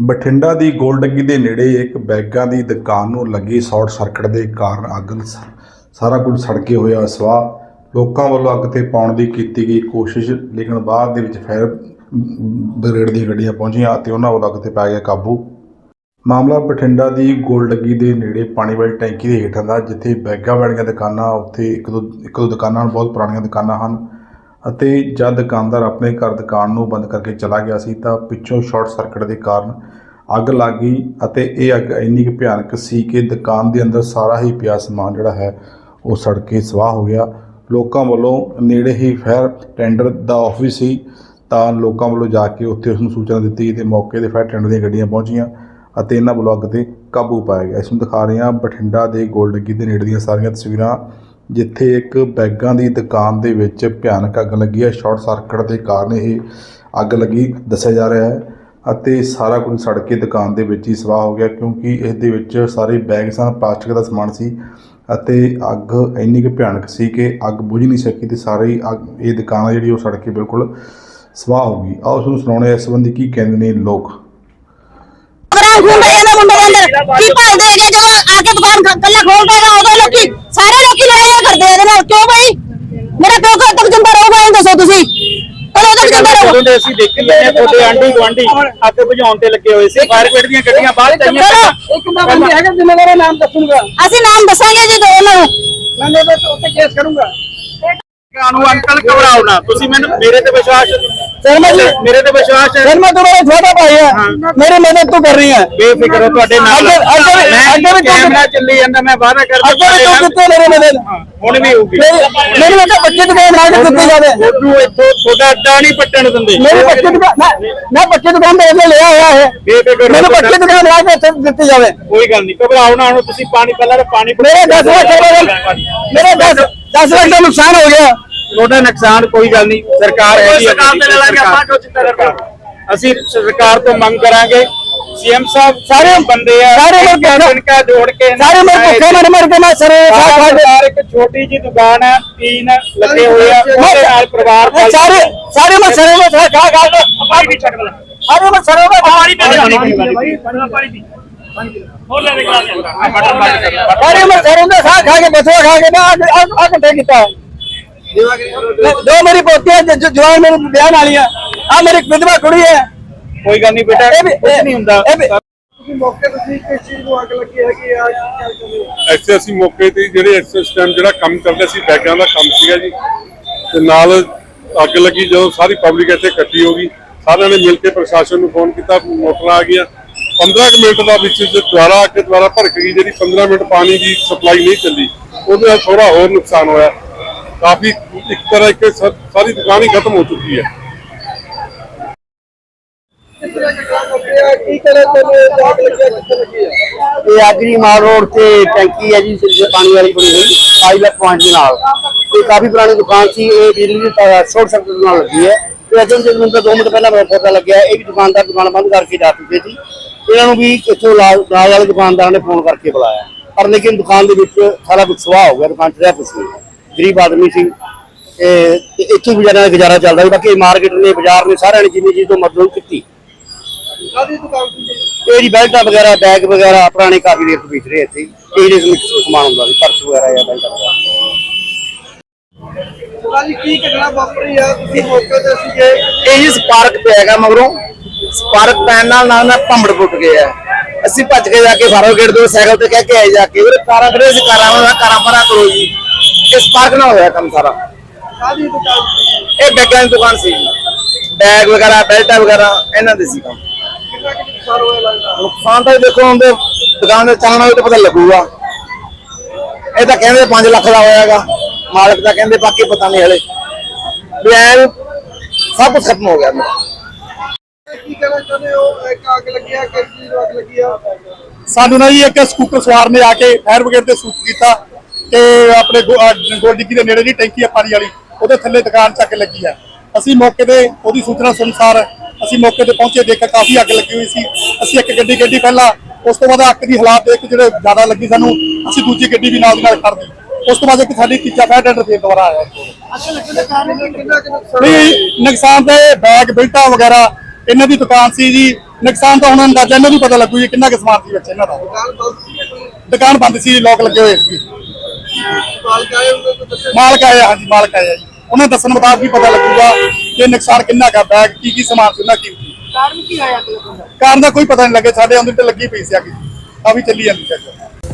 ਬਠਿੰਡਾ ਦੀ ਗੋਲਡੱਗੀ ਦੇ ਨੇੜੇ ਇੱਕ ਬੈਗਾਂ ਦੀ ਦੁਕਾਨ ਨੂੰ ਲੱਗੀ ਸ਼ਾਰਟ ਸਰਕਟ ਦੇ ਕਾਰਨ ਅੱਗ ਸ- ਸਾਰਾ ਕੁਝ ਸੜ ਕੇ ਹੋਇਆ ਸਵਾਹ। ਲੋਕਾਂ ਵੱਲੋਂ ਅੱਗ ਤੇ ਪਾਉਣ ਦੀ ਕੀਤੀ ਗਈ ਕੋਸ਼ਿਸ਼, ਲੇਕਿਨ ਬਾਅਦ ਦੇ ਵਿੱਚ ਫਾਇਰ ਬ੍ਰਿਗੇਡ ਦੀਆਂ ਗੱਡੀਆਂ ਪਹੁੰਚੀਆਂ ਅਤੇ ਉਹਨਾਂ ਵੱਲੋਂ ਅੱਗ ਤੇ ਪੈ ਗਿਆ ਕਾਬੂ। ਮਾਮਲਾ ਬਠਿੰਡਾ ਦੀ ਗੋਲਡੱਗੀ ਦੇ ਨੇੜੇ ਪਾਣੀ ਵਾਲੀ ਟੈਂਕੀ ਦੇ ਹੇਠਾਂ ਦਾ, ਜਿੱਥੇ ਬੈਗਾਂ ਵਾਲੀਆਂ ਦੁਕਾਨਾਂ, ਉੱਥੇ ਇੱਕ ਦੋ ਇੱਕ ਦੋ ਦੁਕਾਨਾਂ, ਬਹੁਤ ਪੁਰਾਣੀਆਂ ਦੁਕਾਨਾਂ ਹਨ। ਅਤੇ ਜਦ ਦੁਕਾਨਦਾਰ ਆਪਣੇ ਘਰ ਦੁਕਾਨ ਨੂੰ ਬੰਦ ਕਰਕੇ ਚਲਾ ਗਿਆ ਸੀ ਤਾਂ ਪਿੱਛੋਂ ਸ਼ਾਰਟ ਸਰਕਟ ਦੇ ਕਾਰਨ ਅੱਗ ਲੱਗ ਗਈ ਅਤੇ ਇਹ ਅੱਗ ਇੰਨੀ ਕੁ ਭਿਆਨਕ ਸੀ ਕਿ ਦੁਕਾਨ ਦੇ ਅੰਦਰ ਸਾਰਾ ਹੀ ਪਿਆ ਸਮਾਨ ਜਿਹੜਾ ਹੈ ਉਹ ਸੜ ਕੇ ਸਵਾਹ ਹੋ ਗਿਆ। ਲੋਕਾਂ ਵੱਲੋਂ ਨੇੜੇ ਹੀ ਫਾਇਰ ਟੈਂਡਰ ਦਾ ਆਫਿਸ ਸੀ ਤਾਂ ਲੋਕਾਂ ਵੱਲੋਂ ਜਾ ਕੇ ਉੱਥੇ ਉਸ ਨੂੰ ਸੂਚਨਾ ਦਿੱਤੀ ਤੇ ਮੌਕੇ ਤੇ ਫਾਇਰ ਟੈਂਡਰ ਦੀਆਂ ਗੱਡੀਆਂ ਪਹੁੰਚੀਆਂ ਅਤੇ ਇਹਨਾਂ ਵੱਲੋਂ ਅੱਗ ਤੇ ਕਾਬੂ ਪਾਇਆ ਗਿਆ। ਇਸ ਨੂੰ ਦਿਖਾ ਰਹੇ ਹਾਂ ਬਠਿੰਡਾ ਦੇ ਗੋਲਡਗੀ ਦੇ ਨੇੜੇ ਦੀਆਂ ਸਾਰੀਆਂ ਤਸਵੀਰਾਂ। ਜਿੱਥੇ ਇੱਕ ਬੈਗਾਂ ਦੀ ਦੁਕਾਨ ਦੇ ਵਿੱਚ ਭਿਆਨਕ ਅੱਗ ਲੱਗੀ ਹੈ। ਸ਼ਾਰਟ ਸਰਕਟ ਦੇ ਕਾਰਨ ਇਹ ਅੱਗ ਲੱਗੀ, ਦੱਸਿਆ ਜਾ ਰਿਹਾ ਹੈ ਅਤੇ ਸਾਰਾ ਕੁਝ ਸੜ ਕੇ ਦੁਕਾਨ ਦੇ ਵਿੱਚ ਹੀ ਸਵਾਹ ਹੋ ਗਿਆ ਕਿਉਂਕਿ ਇਸ ਦੇ ਵਿੱਚ ਸਾਰੇ ਬੈਗ ਸਨ ਪਲਾਸਟਿਕ ਦਾ ਸਮਾਨ ਸੀ ਅਤੇ ਅੱਗ ਇੰਨੀ ਕੁ ਭਿਆਨਕ ਸੀ ਕਿ ਅੱਗ ਬੁਝ ਨਹੀਂ ਸਕੀ ਤੇ ਸਾਰੀ ਅੱਗ, ਇਹ ਦੁਕਾਨ ਆ ਜਿਹੜੀ ਉਹ ਸੜ ਕੇ ਬਿਲਕੁਲ ਸਵਾਹ ਹੋ ਗਈ। ਆਓ ਤੁਹਾਨੂੰ ਸੁਣਾਉਣੇ ਇਸ ਸੰਬੰਧੀ ਕੀ ਕਹਿੰਦੇ ਨੇ ਲੋਕ। ਬਰਾਂ ਖੁੰਡੇ ਮੁੰਡੇ ਅੰਦਰ ਕੀ ਭਾਲਦੇ ਹੈਗੇ ਜਦੋਂ ਆ ਕੇ ਦੁਕਾਨ ਕੱਲਾ ਖੋਲ ਦੇਗਾ ਉਦੋਂ ਲੋਕੀ ਸਾਰੇ ਕਰਦੇ ਆ ਇਹਦੇ ਨਾਲ? ਕਿਉਂ ਬਈ? ਮੇਰਾ ਪਿਓ ਕਦ ਤੱਕ ਜਿੰਦਾ ਰਹੂਗਾ ਇਹ ਦੱਸੋ ਤੁਸੀਂ? ਪਰ ਉਦੋਂ ਜਿੰਦਾ ਜਦੋਂ ਰਹੂਗਾ। ਦੇ ਅਸੀਂ ਦੇਖੀ ਜਾਂਦੇ ਹਾਂ ਤੁਹਾਡੇ ਆਂਢੀ ਗੁਆਂਢੀ ਅੱਗ ਬੁਝਾਉਣ ਤੇ ਲੱਗੇ ਹੋਏ ਸੀ ਫਾਇਰ ਬ੍ਰਿਗੇਡ ਦੀਆਂ ਗੱਡੀਆਂ ਬਾਹਰ ਚਾਹੀਆਂ ਚਲੋ ਇੱਕ ਮੈਂ ਬੰਦੇ ਹੈਗਾ ਜ਼ਿੰਮੇਵਾਰ ਨਾਮ ਦੱਸੂਗਾ। ਅਸੀਂ ਨਾਮ ਦੱਸਾਂਗੇ ਜੀ ਉਹਨਾਂ ਨੂੰ। ਮੈਂ ਉਹਦੇ ਤੇ ਉੱਤੇ ਕੇਸ ਕਰੂੰਗਾ। ਕਾਨੂੰ ਅੰਕਲ ਘਬਰਾਓ ਨਾ। ਤੁਸੀਂ ਮੈਨੂੰ ਮੇਰੇ ਤੇ ਵਿਸ਼ਵਾਸ ਮੈਂ ਜੀ- ਮੇਰੇ ਤੇ ਵਿਸ਼ਵਾਸ ਹੈ। ਫਿਰ ਮੈਂ ਤੁਹਾਡਾ ਛੋਟਾ ਭਾਈ ਹੈ। ਮੇਰੀ ਮਦਦ ਤੂੰ ਕਰ ਰਹੀ ਹੈ ਬੇਫਿਕਰ ਹੋ ਤੁਹਾਡੇ ਨਾਲ। ਅੱਗੇ- ਅੱਗੇ- ਮੈਂ ਅੱਗੇ ਵੀ ਤੂੰ- ਕੈਮਰਾ ਚੱਲੀ ਜਾਂਦਾ ਮੈਂ ਵਾਅਦਾ ਕਰਦਾ ਅੱਗੇ ਵੀ ਤੂੰ ਕਿੱਥੇ ਮੇਰੀ ਮਦਦ ਹੁਣ ਵੀ ਹੋਊਗੀ। ਮੇਰੀ ਮੇਰੀ ਮਦਦ ਬੱਚੇ ਦੁਕਾਨ ਤੁਹਾਨੂੰ ਇੱਥੋਂ ਤੁਹਾਡਾ ਅੱਡਾ ਨਹੀਂ ਪੱਟਣ ਦਿੰਦੇ। ਲਿਆ ਹੋਇਆ ਬੇਫਿਕਰ ਹੋ ਦੁਕਾਨ ਇੱਥੇ ਦਿੱਤੀ ਜਾਵੇ। ਕੋਈ ਗੱਲ ਨਹੀਂ ਘਬਰਾਓ ਨਾ ਹੁਣ ਤੁਸੀਂ ਪਾਣੀ ਪਹਿਲਾਂ ਤਾਂ ਪਾਣੀ ਮੇਰੇ 10 ਲੱਖ ਮੇਰੇ 10 10 ਲੱਖ ਦਾ ਨੁਕਸਾਨ ਹੋ ਗਿਆ। ਤੁਹਾਡਾ ਨੁਕਸਾਨ ਕੋਈ ਗੱਲ ਨਹੀਂ ਸਰਕਾਰ ਹੈਗੀ ਹੈ ਸਰਕਾਰ ਤੇ ਲੈ ਲਾਂਗੇ, ਆਪਾਂ ਸਰਕਾਰ- ਸਰਕਾਰ। ਅਸੀਂ ਸਰਕਾਰ ਤੋਂ ਮੰਗ ਕਰਾਂਗੇ ਸੀਐਮ ਸਾਹਿਬ ਸਾਰੇ ਬੰਦੇ ਆ ਸਾਰੇ ਲੋਕ ਤਿਨਕਾ ਜੋੜ ਕੇ ਸਾਰੇ ਮੈਂ ਭੁੱਖੇ ਮਰ ਮਰ ਕੇ ਮੈਂ ਸਰੇ ਇੱਕ ਛੋਟੀ ਜੀ ਦੁਕਾਨ ਹੈ ਤੀਨ ਲੱਗੇ ਹੋਏ ਆ ਉਹਦੇ ਨਾਲ ਪਰਿਵਾਰ ਸਾਰੇ ਸਾਰੇ ਮੈਂ ਸਰੇ ਮੈਂ ਖਾ ਖਾ ਖਾ ਕੇ ਪਾਣੀ ਵੀ ਛੱਡ ਸਾਰੇ ਮੈਂ ਸਰੇ ਮੈਂ ਪਾਣੀ ਸਾਰੇ ਮੈਂ ਸਰੇ ਮੈਂ ਖਾ ਖਾ ਕੇ ਬਸਵਾ ਖਾ ਕੇ ਮੈਂ ਆ ਆ ਘੰਟੇ ਕੀਤਾ। ਦੋ ਮੇਰੀ ਪੋਤੀ ਹੈ ਜੋ ਜਵਾਨ ਮੇਰੇ ਵਿਆਹ ਵਾਲੀ ਆ। ਆ ਮੇਰੀ ਵਿਧਵਾ ਕੁੜੀ ਹੈ। ਕੋਈ ਗੱਲ ਨਹੀਂ ਬੇਟਾ ਇਹ ਵੀ ਕੁਝ ਨਹੀਂ ਹੁੰਦਾ। ਇਹ ਵੀ ਐਸੇ ਅਸੀਂ ਮੌਕੇ ਤੇ ਜਿਹੜੇ ਐਕਸੈਸ ਟਾਈਮ ਜਿਹੜਾ ਕੰਮ ਕਰਦਾ ਸੀ ਬੈਗਾਂ ਦਾ ਕੰਮ ਸੀਗਾ ਜੀ। ਤੇ ਨਾਲ ਅੱਗ ਲੱਗੀ ਜਦੋਂ ਸਾਰੀ ਪਬਲਿਕ ਇੱਥੇ ਇਕੱਠੀ ਹੋ ਗਈ। ਸਾਰਿਆਂ ਨੇ ਮਿਲ ਕੇ ਪ੍ਰਸ਼ਾਸਨ ਨੂੰ ਫੋਨ ਕੀਤਾ ਮੋਟਰਾਂ ਆ ਗਈਆਂ। 15 ਕੁ ਮਿੰਟ ਦਾ ਵਿੱਚ ਜੇ ਦੁਆਰਾ ਅੱਗ ਦੁਆਰਾ ਭੜਕ ਗਈ ਜਿਹੜੀ 15 ਮਿੰਟ ਪਾਣੀ ਦੀ ਸਪਲਾਈ ਨਹੀਂ ਚੱਲੀ ਉਹਦੇ ਨਾਲ ਥੋੜਾ ਹੋਰ ਨੁਕਸਾਨ ਹੋਇਆ। ਕਾਫੀ ਇੱਕ ਤਰ੍ਹਾਂ ਇੱਕ ਸਾਰੀ ਦੁਕਾਨ ਹੀ ਖਤਮ ਹੋ ਚੁੱਕੀ ਹੈ। ਇਹ ਆਗਰੀ ਮਾਲ ਰੋਡ ਤੇ ਟੈਂਕੀ ਹੈ ਜੀ, ਸਿਰ ਪਾਣੀ ਵਾਲੀ ਬਣੀ ਹੋਈ ਪਾਈਲਟ ਪੁਆਇੰਟ ਦੇ ਨਾਲ। ਤੇ ਕਾਫੀ ਪੁਰਾਣੀ ਦੁਕਾਨ ਸੀ, ਇਹ ਬਿਜਲੀ ਦੀ ਸ਼ੋਰਟ ਸਰਕਟ ਨਾਲ ਲੱਗੀ ਹੈ। ਤੇ ਅਜੇ ਜਦੋਂ ਮੈਨੂੰ 2 ਮਿੰਟ ਪਹਿਲਾਂ ਮੈਨੂੰ ਪਤਾ ਲੱਗਿਆ ਇਹ ਵੀ ਦੁਕਾਨਦਾਰ ਦੁਕਾਨ ਬੰਦ ਕਰਕੇ ਜਾ ਚੁੱਕੇ ਸੀ। ਇਹਨਾਂ ਨੂੰ ਵੀ ਇੱਥੋਂ ਨਾਲ ਨਾਲ ਵਾਲੇ ਦੁਕਾਨਦਾਰ ਨੇ ਫੋਨ ਕਰਕੇ ਬੁਲਾਇਆ। ਪਰ ਲੇਕਿਨ ਦੁਕਾਨ ਦੇ ਵਿੱਚ ਸਾਰਾ ਕੁਝ ਸਵਾਹ ਹੋ ਗਿਆ, ਦੁਕਾਨ 'ਚ ਰਹਿ ਕੁਛ ਨਹੀਂ। ਗਰੀਬ ਆਦਮੀ ਸੀ। ਤੇ ਤੇ ਇੱਥੇ ਗੁਜ਼ਾਰਾ ਗੁਜ਼ਾਰਾ ਚੱਲਦਾ ਸੀ। ਬਾਕੀ ਮਾਰਕੀਟ ਨੇ ਬਾਜ਼ਾਰ ਨੇ ਸਾਰਿਆਂ ਨੇ ਜਿੰਨੀ ਚੀਜ਼ ਤੋਂ ਮਦਦ ਕੀਤੀ। ਜੀ? ਬੈਲਟਾਂ ਵਗੈਰਾ ਬੈਗ ਵਗੈਰਾ ਪੁਰਾਣੇ ਕਾਫੀ ਰੇਟ ਵੇਚ ਰਹੇ ਇੱਥੇ ਮਿਕਸ ਸਮਾਨ ਹੁੰਦਾ ਸੀ ਪਰਸ ਵਗੈਰਾ ਜਾਂ ਬੈਲਟਾਂ ਵਗੈਰਾ। ਕੀ ਘਟਨਾ ਵਾਪਰੀ ਆ ਤੁਸੀਂ ਮੌਕੇ ਤੇ ਸੀਗੇ। ਇਹ ਜੀ ਸਪਾਰਕ ਪਿਆ ਹੈਗਾ ਮਗਰੋਂ। ਸਪਾਰਕ ਪੈਣ ਨਾਲ ਨਾਲ ਨਾ ਭੰਬੜ ਫੁੱਟ ਗਏ ਆ। ਅਸੀਂ ਭੱਜ ਕੇ ਜਾ ਕੇ ਫਾਰੋ ਗੇਟ ਤੋਂ ਸਾਈਕਲ ਤੇ ਕਹਿ ਕੇ ਆਏ ਜਾ ਕੇ। ਉਹ ਕਾਰਾਂ ਖੜੇ ਸੀ ਕਾਰਾਂ ਵਾਲਾ ਕਾਰਾਂ ਪਰਾ ਕਰੋ ਜੀ। ਇਹ ਸਪਾਰਕ ਨਾਲ ਹੋਇਆ ਕੰਮ ਸਾਰਾ। ਕਾਦੀ ਦੁਕਾਨ ਇਹ ਬੈਗਾਂ ਦੀ ਦੁਕਾਨ ਸੀ। ਬੈਗ ਵਗੈਰਾ ਬੈਲਟਾਂ ਵਗੈਰਾ ਇਹਨਾਂ ਦੇ ਸੀ ਕੰਮ। ਕਿੰਨਾ ਕਿ ਨੁਕਸਾਨ ਹੋਇਆ ਲੱਗਦਾ? ਨੁਕਸਾਨ ਤਾਂ ਦੇਖੋ ਹੁੰਦੇ ਦੁਕਾਨ ਦੇ ਚਾਹਣਾ ਹੋਏ ਤਾਂ ਪਤਾ ਲੱਗੂਗਾ। ਇਹ ਤਾਂ ਕਹਿੰਦੇ 5 ਲੱਖ ਦਾ ਹੋਇਆਗਾ। ਮਾਲਕ ਤਾਂ ਕਹਿੰਦੇ ਬਾਕੀ ਪਤਾ ਨਹੀਂ ਹਲੇ। ਵੀ ਐਨ ਸਭ ਕੁਝ ਖਤਮ ਹੋ ਗਿਆ ਮੇਰਾ ਕੀ ਕਹਿਣਾ ਚਾਹੁੰਦੇ ਹੋ? ਇੱਕ ਅੱਗ ਲੱਗੀ ਆ ਕਿਸ ਚੀਜ਼ ਨੂੰ ਅੱਗ ਲੱਗੀ ਆ। ਸਾਨੂੰ ਨਾ ਜੀ ਇੱਕ ਸਕੂਟਰ ਸਵਾਰ ਨੇ ਆ ਕੇ ਫਾਇਰ ਬ੍ਰਿਗੇਡ ਤੇ ਸੂਚਿਤ ਕੀਤਾ। ਤੇ ਆਪਣੇ ਗੋ- ਅਹ ਗੋਲਡਿੱਗੀ ਦੇ ਨੇੜੇ ਦੀ ਟੈਂਕੀ ਆ ਪਾਣੀ ਵਾਲੀ, ਉਹਦੇ ਥੱਲੇ ਦੁਕਾਨ ਚੱਕ ਲੱਗੀ ਆ। ਅਸੀਂ ਮੌਕੇ ਤੇ ਉਹਦੀ ਸੂਚਨਾ ਅਨੁਸਾਰ ਅਸੀਂ ਮੌਕੇ ਤੇ ਪਹੁੰਚੇ, ਦੇਖਿਆ ਕਾਫੀ ਅੱਗ ਲੱਗੀ ਹੋਈ ਸੀ। ਅਸੀਂ ਇੱਕ ਗੱਡੀ ਗੱਡੀ ਪਹਿਲਾਂ, ਉਸ ਤੋਂ ਬਾਅਦ ਅੱਗ ਦੀ ਹਾਲਾਤ ਦੇਖ ਕੇ ਜਿਹੜੇ ਜ਼ਿਆਦਾ ਲੱਗੀ ਸਾਨੂੰ, ਅਸੀਂ ਦੂਜੀ ਗੱਡੀ ਵੀ ਨਾਲ ਦੀ ਨਾਲ ਕਰ ਉਸ ਤੋਂ ਬਾਅਦ ਇੱਕ ਸਾਡੀ ਤੀਜਾ ਫਾਇਰ ਟੈਂਡਰ ਫੇਰ ਦੁਬਾਰਾ ਆਇਆ। ਨੁਕਸਾਨ ਨਹੀਂ, ਨੁਕਸਾਨ ਤੇ ਬੈਗ, ਬਿਲਟਾ ਵਗੈਰਾ, ਇਹਨਾਂ ਦੀ ਦੁਕਾਨ ਸੀ ਜੀ। ਨੁਕਸਾਨ ਤਾਂ ਹੁਣ ਅੰਦਾਜ਼ਾ ਇਹਨਾਂ ਨੂੰ ਪਤਾ ਲੱਗੂ ਜੀ, ਕਿੰਨਾ ਕੁ ਸਮਾਨ ਸੀ ਵਿੱਚ ਇਹਨਾਂ ਦਾ। ਦੁਕਾਨ ਬੰਦ ਸੀ, ਲੋਕ ਲੱਗੇ ਹੋਏ ਸੀ। ਮਾਲਕ ਆਏ ਆ, ਹਾਂਜੀ ਮਾਲਕ ਆਏ ਆ ਜੀ। ਉਹਨਾਂ ਦੇ ਦੱਸਣ ਮੁਤਾਬਕ ਹੀ ਪਤਾ ਲੱਗੂਗਾ ਕਿ ਨੁਕਸਾਨ ਕਿੰਨਾ ਕਾ ਬੈਗ ਕੀ ਕੀ ਸਮਾਨ ਸੀ ਉਹਨਾਂ ਕੀ ਕਾਰਨ ਕੀ ਆਇਆ ਕਾਰਨ ਦਾ ਕੋਈ ਪਤਾ ਨਹੀਂ ਲੱਗੇ ਸਾਡੇ ਅੰਦਰ ਤੇ ਲੱਗੀ ਪਈ ਸੀ ਅੱਗ। ਆ ਵੀ ਚੱਲੀ ਜਾਂਦੀ ਅੱਗ।